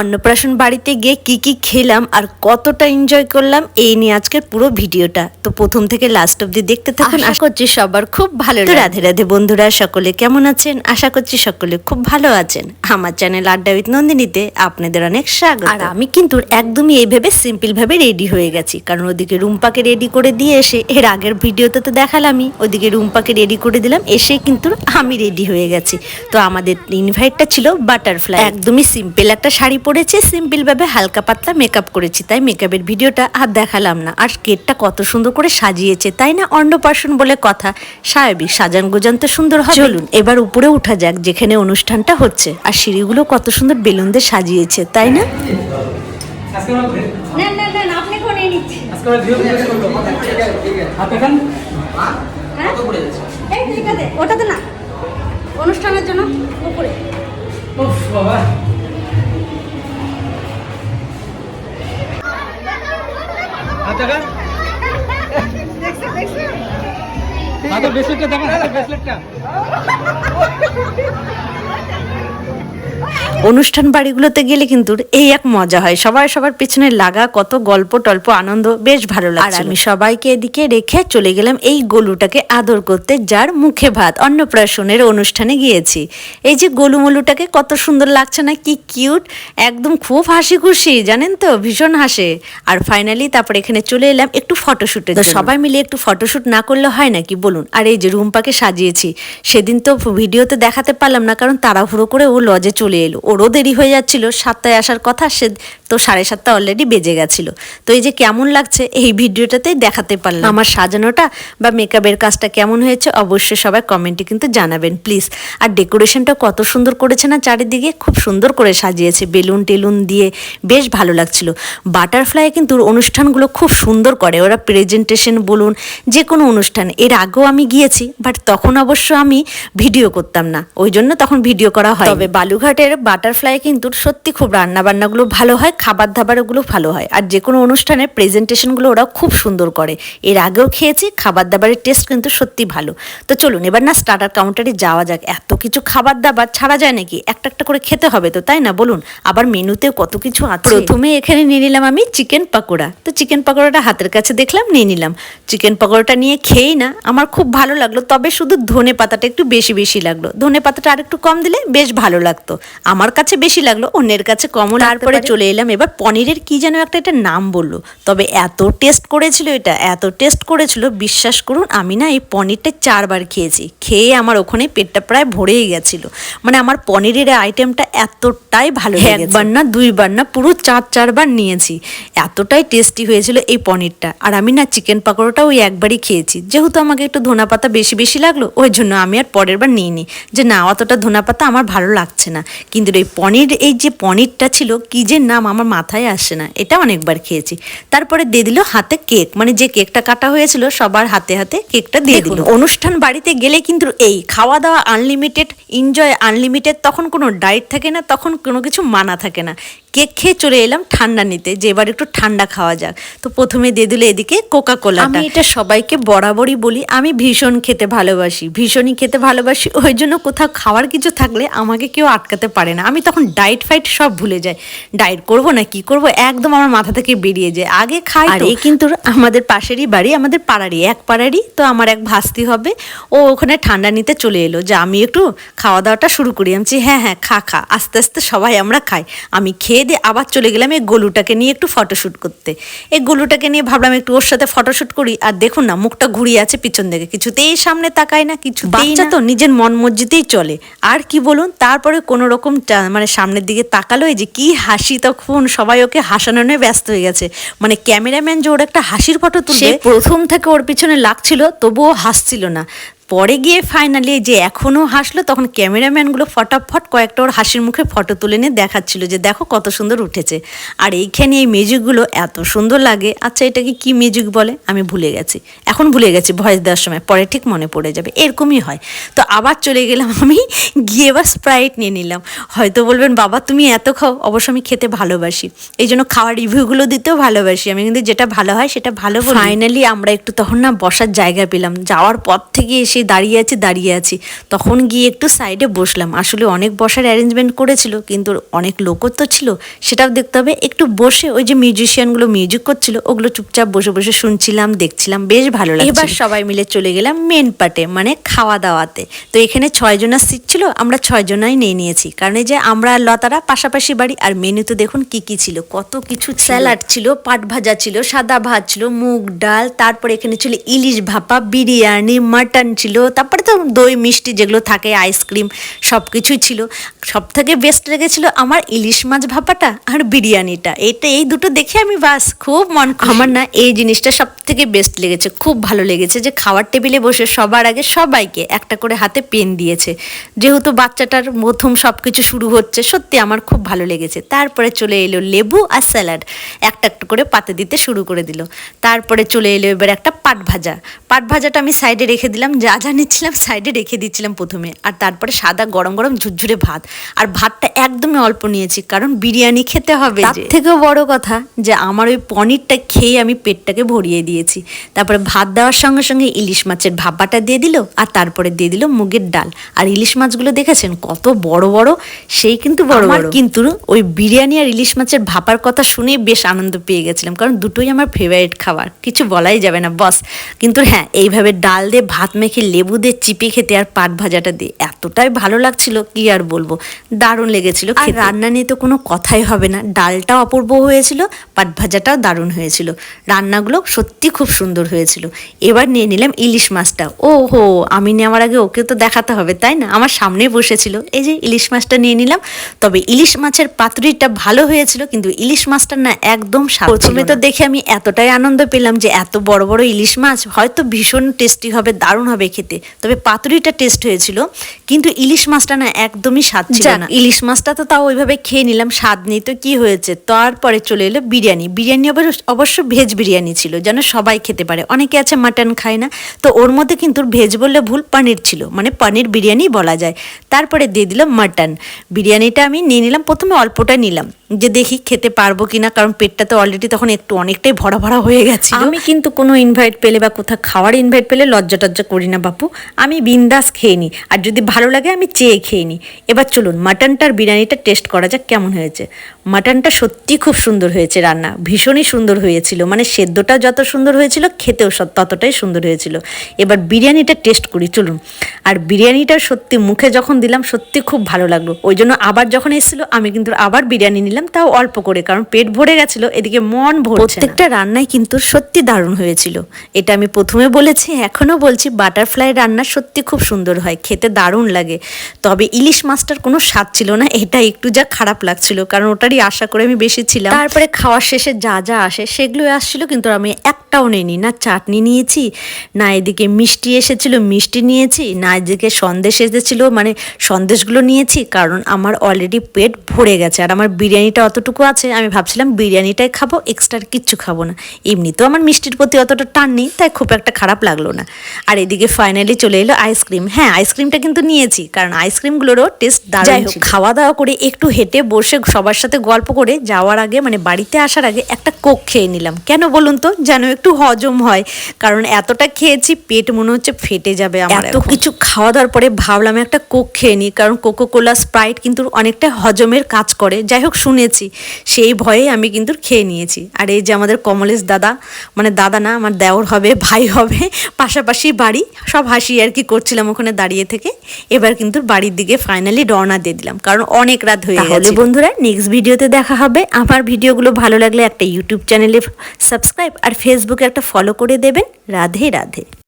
অন্নপ্রাশন বাড়িতে গিয়ে কি কি খেলাম আর কতটা এনজয় করলাম এই নিয়ে আজকের পুরো ভিডিওটা। তো প্রথম থেকে লাস্ট অব্দি দেখতে থাকুন। আশা করছি সবার খুব ভালো তো রাধে রাধে বন্ধুরা সকলে কেমন আছেন? আশা করছি সকলে খুব ভালো আছেন। আমার চ্যানেল আড্ডা উইথ নন্দিনীতে আপনাদের অনেক স্বাগত। আর আমি কিন্তু একদমই এইভাবে সিম্পল ভাবে রেডি হয়ে গেছি। কারণ ওদিকে রুম্পাকে রেডি করে দিয়ে এসে এর আগের ভিডিওতে তো দেখালামই ওদিকে রুম্পাকে রেডি করে দিলাম এসে কিন্তু আমি রেডি হয়ে গেছি। তো আমাদের ইনভাইটটা ছিল বাটারফ্লাই একদমই সিম্পল একটা শাড়ি পরেছে সিম্পল ভাবে হালকা পাতলা মেকআপ করেছি তাই মেকআপের ভিডিওটা আর দেখালাম না। আর কেকটা কত সুন্দর করে সাজিয়েছে তাই না অন্নপ্রাশন বলে কথা? স্বাভাবিক সাজান গোজান তো সুন্দর হবে। চলুন এবার উপরে উঠা যাক যেখানে অনুষ্ঠানটা হচ্ছে। আর সিঁড়িগুলো কত সুন্দর বেলুন দিয়ে সাজিয়েছে তাই না? আপনি আজকে। হাত। হ্যাঁ। এই এটাতে ওটাতে না। অনুষ্ঠানের জন্য উপরে। উফ, বাবা। হাত এখান। হাতের bracelet-টা দেখান, হাতের bracelet-টা। অনুষ্ঠান বাড়িগুলোতে গেলে কিন্তু এই এক মজা হয়। সবাই সবার পেছনে লাগা কত গল্প টল্প আনন্দ বেশ ভালো লাগে আর আমি সবাইকে এদিকে রেখে চলে গেলাম এই গলুটাকে আদর করতে যার মুখে ভাত। অন্নপ্রাশনের অনুষ্ঠানে গিয়েছি। এই যে গলুমলুটাকে কত সুন্দর লাগছে না কি কিউট একদম খুব হাসি খুশি জানেন তো ভীষণ হাসে। আর ফাইনালি তারপর এখানে চলে এলাম একটু ফটোশুটে তো সবাই মিলে একটু ফটোশ্যুট না করলে হয় নাকি বলুন? আর এই যে রুম্পাকে সাজিয়েছি। সেদিন তো ভিডিওতে দেখাতে পারলাম না কারণ তাড়াহুড়ো করে ও লজে চলে এলো। ওরও দেরি হয়ে যাচ্ছিল সাতটায় আসার কথা সে তো সাড়ে সাতটা অলরেডি বেজে গেছিল। তো এই যে কেমন লাগছে এই ভিডিওটাতেই দেখাতে পারলাম। আমার সাজানোটা বা মেকআপের কাজটা কেমন হয়েছে অবশ্যই সবাই কমেন্টে কিন্তু জানাবেন প্লিজ আর ডেকোরেশনটা কত সুন্দর করেছে না, চারিদিকে খুব সুন্দর করে সাজিয়েছে, বেলুন টেলুন দিয়ে বেশ ভালো লাগছিল। বাটারফ্লাই কিন্তু অনুষ্ঠানগুলো খুব সুন্দর করে, ওরা প্রেজেন্টেশন বলুন যে কোনো অনুষ্ঠান। এর আগেও আমি গিয়েছি বাট তখন অবশ্য আমি ভিডিও করতাম না। ওই জন্য তখন ভিডিও করা হয় তবে বালুঘাটের বাটারফ্লাই কিন্তু সত্যি খুব রান্না বান্নাগুলো ভালো হয় খাবার দাবারগুলো ভালো হয়। আর যে কোনো অনুষ্ঠানের প্রেজেন্টেশনগুলো ওরা খুব সুন্দর করে। এর আগেও খেয়েছি খাবার দাবারের টেস্ট কিন্তু সত্যি ভালো। তো চলুন এবার না স্টার্টার কাউন্টারে যাওয়া যাক। এত কিছু খাবার দাবার ছাড়া যায় নাকি? একটা একটা করে খেতে হবে তো তাই না? বলুন আবার মেনুতেও কত কিছু আছে। প্রথমে এখানে নিয়ে নিলাম আমি চিকেন পাকোড়া। তো চিকেন পাকোড়াটা হাতের কাছে দেখলাম নিয়ে নিলাম। চিকেন পাকোড়াটা নিয়ে খেয়েই না আমার খুব ভালো লাগল। তবে শুধু ধনে পাতাটা একটু বেশি বেশি লাগল। ধনে পাতাটা আর একটু কম দিলে বেশ ভালো লাগতো। আমার কাছে বেশি লাগল অন্যের কাছে কমও তারপরে চলে এলাম এবার পনিরের কি যেন একটা এটা নাম বলল। তবে এত টেস্ট করেছিল এটা, এত টেস্ট করেছিল, বিশ্বাস করুন আমি না এই পনিরটা চারবার খেয়েছি। খেয়ে আমার ওখানে পেটটা প্রায় ভরেই গেছিল। মানে আমার পনিরের আইটেমটা এতটাই ভালো একবার না, দুইবার না, পুরো চার, চারবার নিয়েছি। এতটাই টেস্টি হয়েছিল এই পনিরটা। আর আমি না চিকেন পাকোড়াটা ওই একবারই খেয়েছি। যেহেতু আমাকে একটু ধনা পাতা বেশি বেশি লাগল, ওই জন্য আমি আর পরের বার নিইনি। যে না, অতটা ধনা পাতা আমার ভালো লাগছে না। কিন্তু এই পনির, এই যে পনিরটা ছিল, কি যে নাম আমার মাথায় আসে না। এটা অনেকবার খেয়েছি। তারপরে দিয়ে দিল হাতে কেক। মানে যে কেকটা কাটা হয়েছিল সবার হাতে হাতে কেকটা দিয়ে দিল। অনুষ্ঠান বাড়িতে গেলে কিন্তু এই খাওয়া দাওয়া আনলিমিটেড এনজয় আনলিমিটেড তখন কোনো ডায়েট থাকে না তখন কোনো কিছু মানা থাকে না। কেক খেয়ে চলে এলাম ঠান্ডা নিতে। যে এবার একটু ঠান্ডা খাওয়া যাক। তো প্রথমে দিয়ে দিলে এদিকে কোকা কোলা আমি এটা সবাইকে বরাবরই বলি আমি ভীষণ খেতে ভালোবাসি ভীষণই খেতে ভালোবাসি। ওই জন্য কোথাও খাওয়ার কিছু থাকলে আমাকে কেউ আটকাতে পারে না। আমি তখন ডায়েট ফাইট সব ভুলে যাই। ডায়েট করব না কি করব? একদম আমার মাথা থেকে বেরিয়ে যায়। আগে খাই আর এই কিন্তু আমাদের পাশেরই বাড়ি আমাদের পাড়ারই এক পাড়ারই। তো আমার এক ভাস্তি হবে। ও ওখানে ঠান্ডা নিতে চলে এলো। যে আমি একটু খাওয়া দাওয়াটা শুরু করি। আমি হ্যাঁ হ্যাঁ খা খা। আস্তে আস্তে সবাই আমরা খাই। আমি খেয়ে দিয়ে আবার চলে গেলাম এই গলুটাকে নিয়ে একটু ফটোশ্যুট করতে। এই গলুটাকে নিয়ে ভাবলাম একটু ওর সাথে ফটোশ্যুট করি আর দেখুন না মুখটা ঘুরিয়ে আছে পিছন দিকে। কিছুতেই সামনে তাকায় না কিছু বাচ্চা তো নিজের মন মর্জিতেই চলে। আর কি বলুন তারপরে কোনো রকম মানে সামনের দিকে তাকালো এই যে কি হাসি তখন সবাই ওকে হাসানো নিয়ে ব্যস্ত হয়ে গেছে। মানে ক্যামেরাম্যান যে ওর একটা হাসির ফটো তুলবে প্রথম থেকে ওর পিছনে লাগছিল তবুও হাসছিল না। পরে গিয়ে ফাইনালি যে এখনও হাসলো, তখন ক্যামেরাম্যানগুলো ফটাফট কয়েকটা ওর হাসির মুখে ফটো তুলে নিয়ে দেখাচ্ছিল যে, দেখো কত সুন্দর উঠেছে। আর এইখানে এই মিউজিকগুলো এত সুন্দর লাগে। আচ্ছা এটাকে কি মিউজিক বলে? আমি ভুলে গেছি। এখন ভুলে গেছি, ভয়েস দেওয়ার সময়। পরে ঠিক মনে পড়ে যাবে। এরকমই হয়। তো আবার চলে গেলাম আমি, গিয়ে এবার স্প্রাইট নিয়ে নিলাম। হয়তো বলবেন, বাবা, তুমি এত খাও, অবশ্য আমি খেতে ভালোবাসি। এই জন্য খাওয়ার রিভিউগুলো দিতেও ভালোবাসি। আমি কিন্তু যেটা ভালো হয় সেটা ভালো ফাইনালি আমরা একটু তখন না বসার জায়গা পেলাম। যাওয়ার পর থেকে এসে সেই দাঁড়িয়ে আছি দাঁড়িয়ে আছি। তখন গিয়ে একটু সাইডে বসলাম। আসলে অনেক বসার অ্যারেঞ্জমেন্ট করেছিল কিন্তু অনেক লোকও তো ছিল। সেটাও দেখতে হবে। একটু বসে ওই যে মিউজিশিয়ানগুলো মিউজিক করছিল ওগুলো চুপচাপ বসে বসে শুনছিলাম দেখছিলাম। বেশ ভালো লাগছে এবার সবাই মিলে চলে গেলাম মেন পার্টে মানে খাওয়া দাওয়াতে তো এখানে ছয়জনের সিট ছিল আমরা ছয়জনাই নিয়ে নিয়েছি। কারণ এই যে আমরা আর লতারা পাশাপাশি বাড়ি আর মেনুতে দেখুন কি কি ছিল। কত কিছু স্যালাড ছিল পাট ভাজা ছিল সাদা ভাত ছিল মুগ ডাল তারপর এখানে ছিল ইলিশ ভাপা বিরিয়ানি মাটন ছিল, তারপরে তো দই, মিষ্টি যেগুলো থাকে, আইসক্রিম সব কিছুই ছিল। সব থেকে বেস্ট লেগেছিল আমার ইলিশ মাছ ভাপাটা আর বিরিয়ানিটা। এটা এই দুটো দেখে আমি বাস, খুব মন আমার না এই জিনিসটা সব থেকে বেস্ট লেগেছে, খুব ভালো লেগেছে যে খাওয়ার টেবিলে বসে সবার আগে সবাইকে একটা করে হাতে পেন দিয়েছে। যেহেতু বাচ্চাটার প্রথম সব কিছু শুরু হচ্ছে, সত্যি আমার খুব ভালো লেগেছে। তারপরে চলে এলো লেবু আর স্যালাড, একটা একটা করে পাতে দিতে শুরু করে দিল। তারপরে চলে এলো এবার একটা পাট ভাজা। পাট ভাজাটা আমি সাইডে রেখে দিলাম যা যা যা নিচ্ছিলাম সাইডে রেখে দিচ্ছিলাম প্রথমে আর তারপরে সাদা গরম গরম ঝুরঝুরে ভাত। আর ভাতটা একদমই অল্প নিয়েছি কারণ বিরিয়ানি খেতে হবে তার থেকেও বড় কথা যে আমার ওই পনিরটা খেয়ে আমি পেটটাকে ভরিয়ে দিয়েছি। তারপরে ভাত দেওয়ার সঙ্গে সঙ্গে ইলিশ মাছের ভাপাটা দিয়ে দিল আর তারপরে দিয়ে দিল মুগের ডাল। আর ইলিশ মাছগুলো দেখেছেন কত বড় বড়? সেই কিন্তু বড় বড়। কিন্তু ওই বিরিয়ানি আর ইলিশ মাছের ভাপার কথা শুনে বেশ আনন্দ পেয়ে গেছিলাম কারণ দুটোই আমার ফেভারিট খাবার কিছু বলাই যাবে না বস। কিন্তু হ্যাঁ এইভাবে ডাল দিয়ে ভাত মেখে লেবু দিয়ে চিপে খেতে আর পাট ভাজাটা দিয়ে এতটাই ভালো লাগছিল কি আর বলব? দারুণ লেগেছিল আর রান্না নিয়ে তো কোনো কথাই হবে না। ডালটাও অপূর্ব হয়েছিল পাট ভাজাটাও দারুণ হয়েছিল। রান্নাগুলো সত্যি খুব সুন্দর হয়েছিল। এবার নিয়ে নিলাম ইলিশ মাছটা। ও হো আমি নেওয়ার আগে ওকে তো দেখাতে হবে তাই না? আমার সামনে বসেছিল। এই যে ইলিশ মাছটা নিয়ে নিলাম। তবে ইলিশ মাছের পাতুরিটা ভালো হয়েছিল কিন্তু ইলিশ মাছটা না একদম প্রথমে তো দেখে আমি এতটাই আনন্দ পেলাম যে এত বড় বড় ইলিশ মাছ হয়তো ভীষণ টেস্টি হবে দারুণ হবে খেতে। তবে পাতুরিটা টেস্ট হয়েছিল কিন্তু ইলিশ মাছটা না একদমই স্বাদ ছিল না। ইলিশ মাছটা তো তাও ওইভাবে খেয়ে নিলাম স্বাদ নেই তো কি হয়েছে? তারপরে চলে এলো বিরিয়ানি। বিরিয়ানি অবশ্য ভেজ বিরিয়ানি ছিল যেন সবাই খেতে পারে। অনেকে আছে মাটন খায় না তো ওর মধ্যে কিন্তু ভেজ বললে ভুল পনির ছিল। মানে পনির বিরিয়ানি বলা যায়। তারপরে দিয়ে দিলাম মাটন। বিরিয়ানিটা আমি নিয়ে নিলাম প্রথমে অল্পটা নিলাম যে দেখি খেতে পারব কিনা কারণ পেটটা তো অলরেডি তখন একটু অনেকটাই ভরা ভরা হয়ে গেছে আমি কিন্তু কোনো ইনভাইট পেলে বা কোথাও খাওয়ার ইনভাইট পেলে লজ্জা টজ্জা করি না। বাপু, আমি বিন্দাস খেয়ে নিই আর যদি ভালো লাগে, আমি চেয়ে খেয়ে নিই এবার চলুন, মাটনটার বিরিয়ানিটা টেস্ট করা যাক কেমন হয়েছে। মাটনটা সত্যি খুব সুন্দর হয়েছে, রান্না। ভীষণই সুন্দর হয়েছিল। মানে সেদ্ধটা যত সুন্দর হয়েছিল, খেতেও ততটাই সুন্দর হয়েছিল। এবার বিরিয়ানিটা টেস্ট করি, চলুন। আর বিরিয়ানিটা সত্যি মুখে যখন দিলাম, সত্যি খুব ভালো লাগল। ওই জন্য আবার যখন এসেছিল, আমি কিন্তু আবার বিরিয়ানি নিলাম, তাও অল্প করে, কারণ পেট ভরে গেছিল, এদিকে মন ভরছে প্রত্যেকটা রান্নাই কিন্তু সত্যি দারুণ হয়েছিল। এটা আমি প্রথমে বলেছি, এখনও বলছি বাটারফ্লাই রান্না সত্যি খুব সুন্দর হয়, খেতে দারুণ লাগে। তবে ইলিশ মাছটার কোনো স্বাদ ছিল না, এটা একটু যা খারাপ লাগছিল, কারণ ওটারই আশা করে আমি বেশি ছিলাম। তারপরে খাওয়ার শেষে যা যা আসে, সেগুলো আসছিল, কিন্তু আমি একটাও নেইনি। না চাটনি নিয়েছি, না এদিকে মিষ্টি এসেছিল, মিষ্টি নিয়েছি, না এদিকে সন্দেশ এসেছিল মানে সন্দেশগুলো নিয়েছি, কারণ আমার অলরেডি পেট ভরে গেছে। আর আমার বিরিয়ানিটা অতটুকু আছে, আমি ভাবছিলাম বিরিয়ানিটাই খাব এক্সট্রা কিচ্ছু খাব না। এমনিতেও আমার মিষ্টির প্রতি অতটা টান নেই, তাই খুব একটা খারাপ লাগল না। আর এদিকে ফাইনালি চলে এলো আইসক্রিম হ্যাঁ আইসক্রিমটা কিন্তু নিয়েছি কারণ আইসক্রিমগুলোরও টেস্ট দারুণ। খাওয়া দাওয়া করে একটু হেঁটে বসে সবার সাথে গল্প করে যাওয়ার আগে মানে বাড়িতে আসার আগে একটা কোক খেয়ে নিলাম। কেন বলুন তো? যেন একটু হজম হয়। কারণ এতটা খেয়েছি পেট মনে হচ্ছে ফেটে যাবে আমার এত কিছু খাওয়া দাওয়ার পরে ভাবলাম একটা কোক খেয়ে নিই কারণ কোকো কোলা স্প্রাইট কিন্তু অনেকটা হজমের কাজ করে। যাই হোক শুনেছি। সেই ভয়ে আমি কিন্তু খেয়ে নিয়েছি। আর এই যে আমাদের কমলেশ দাদা মানে দাদা না আমার দেওর হবে ভাই হবে পাশাপাশি বাড়ি সব হাসি আর কি করছিলাম ওখানে দাঁড়িয়ে থেকে। এবার কিন্তু বাড়ির দিকে ফাইনালি রওনা দিয়ে দিলাম কারণ অনেক রাত হয়ে গেছে। বন্ধুরা নেক্সট ভিডিওতে দেখা হবে। আমার ভিডিওগুলো ভালো লাগলে একটা ইউটিউব চ্যানেলে সাবস্ক্রাইব আর ফেসবুকে একটা ফলো করে দেবেন। রাধে রাধে।